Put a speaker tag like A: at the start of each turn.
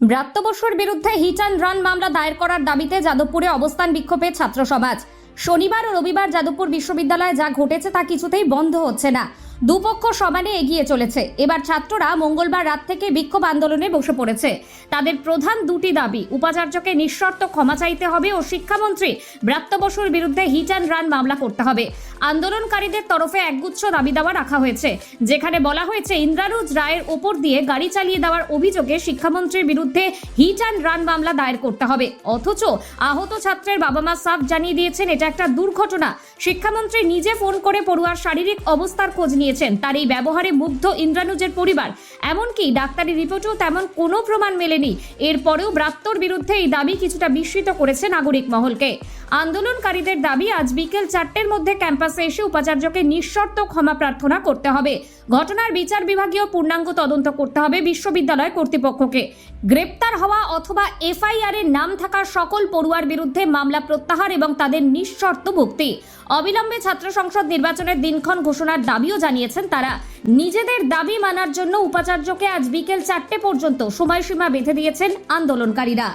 A: ব্রাত্য বসুর বিরুদ্ধে hit and run মামলা দায়ের করার দাবিতে যাদবপুরে অবস্থান বিক্ষোভে ছাত্র সমাজ শনিবার ও রবিবার যাদবপুর বিশ্ববিদ্যালয়ে যা ঘটেছে তা কিছুতেই বন্ধ হচ্ছে না। দুপক্ষ সমানে এগিয়ে চলেছে। এবার ছাত্ররা মঙ্গলবার রাত থেকে বিক্ষোভ আন্দোলনে বসে পড়েছে। তাদের প্রধান দুটি দাবি, উপাচার্যকে নিঃশর্ত ক্ষমা চাইতে হবে ও শিক্ষামন্ত্রী ব্রাত্য বসুর বিরুদ্ধে হিট অ্যান্ড রান মামলা করতে হবে। আন্দোলনকারীদের তরফে একগুচ্ছ দাবি দাওয়া রাখা হয়েছে। যেখানে বলা হয়েছে, ইন্দ্রানুজ রায়ের ওপর দিয়ে গাড়ি চালিয়ে দেওয়ার অভিযোগে শিক্ষামন্ত্রীর বিরুদ্ধে হিট অ্যান্ড রান মামলা দায়ের করতে হবে। অথচ আহত ছাত্রের বাবা মা সাফ জানিয়ে দিয়েছেন, এটা একটা দুর্ঘটনা। শিক্ষামন্ত্রী নিজে ফোন করে পড়ুয়ার শারীরিক অবস্থার খোঁজ নিয়েছেন তার এই ব্যবহারে মুগ্ধ ইন্দ্রানুজের পরিবার। এমনকি ডাক্তারি রিপোর্টেও তেমন কোনো প্রমাণ মেলেনি। এরপরেও ব্রাত্যর বিরুদ্ধে এই দাবি কিছুটা বিস্মিত করেছে নাগরিক মহলকে। আন্দোলনকারীদের দাবি, আজ বিকেল চারটের মধ্যে ক্যাম্পাসে এসে উপাচার্যকে নিঃশর্ত ক্ষমা প্রার্থনা করতে হবে। ঘটনার বিচার বিভাগীয় পূর্ণাঙ্গ তদন্ত করতে হবে বিশ্ববিদ্যালয় কর্তৃপক্ষকে। গ্রেপ্তার হওয়া অথবা এফআইআর এর নাম থাকা সকল পড়ুয়ার বিরুদ্ধে মামলা প্রত্যাহার এবং তাদের নিঃশর্ত মুক্তি। অবিলম্বে ছাত্র সংসদ নির্বাচনের দিনক্ষণ ঘোষণার দাবিও জানিয়েছেন তারা। নিজেদের দাবি মানার জন্য উপাচার্যকে আজ বিকেল চারটে পর্যন্ত সময়সীমা বেঁধে দিয়েছেন আন্দোলনকারীরা।